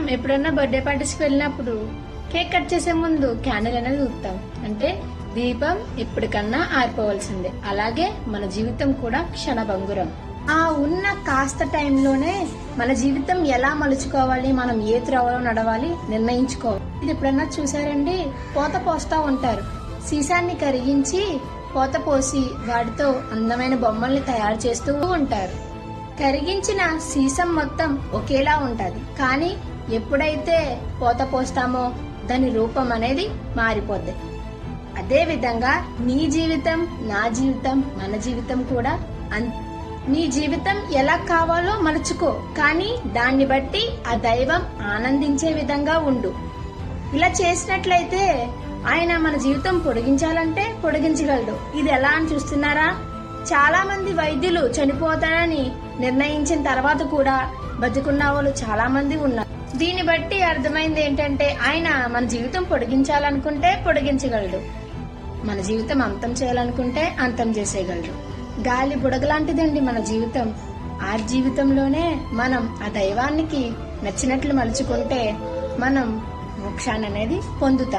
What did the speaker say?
మనం ఎప్పుడన్నా బర్త్డే పార్టీస్కి వెళ్ళినప్పుడు కేక్ కట్ చేసే ముందు క్యాండిల్ అనేది ఊపుతాం అంటే దీపం ఎప్పటికన్నా ఆరిపోవలసిందే. అలాగే మన జీవితం కూడా క్షణభంగురం. ఆ ఉన్న కాస్త టైంలోనే మన జీవితం ఎలా మలుచుకోవాలి మనం ఏ త్రవలో నడవాలి నిర్ణయించుకోవాలి. ఇది ఎప్పుడన్నా చూసారండి పోత పోస్తా ఉంటారు. సీసాన్ని కరిగించి పోత పోసి వాటితో అందమైన బొమ్మల్ని తయారు చేస్తూ ఉంటారు. కరిగించిన సీసం మొత్తం ఒకేలా ఉంటది. కానీ ఎప్పుడైతే పోత పోస్తామో దాని రూపం అనేది మారిపోద్ది. అదే విధంగా నీ జీవితం నా జీవితం మన జీవితం కూడా అన్- నీ జీవితం ఎలా కావాలో మలుచుకో. కానీ దాన్ని బట్టి ఆ దైవం ఆనందించే విధంగా ఉండు. ఇలా చేసినట్లయితే ఆయన మన జీవితం పొడిగించాలంటే పొడిగించగలడు. ఇది ఎలా అని చూస్తున్నారా? చాలా మంది వైద్యులు చనిపోతారని నిర్ణయించిన తర్వాత కూడా బతుకున్న వాళ్ళు చాలా మంది ఉన్నారు. దీన్ని బట్టి అర్థమైంది ఏంటంటే ఆయన మన జీవితం పొడిగించాలనుకుంటే పొడిగించగలడు. మన జీవితం అంతం చేయాలనుకుంటే అంతం చేసేయగలరు గాలి బుడగలాంటిదండి మన జీవితం. ఆ జీవితంలోనే మనం ఆ దైవానికి నచ్చినట్లు మలుచుకుంటే మనం మోక్షాన్ని అనేది పొందుతాం.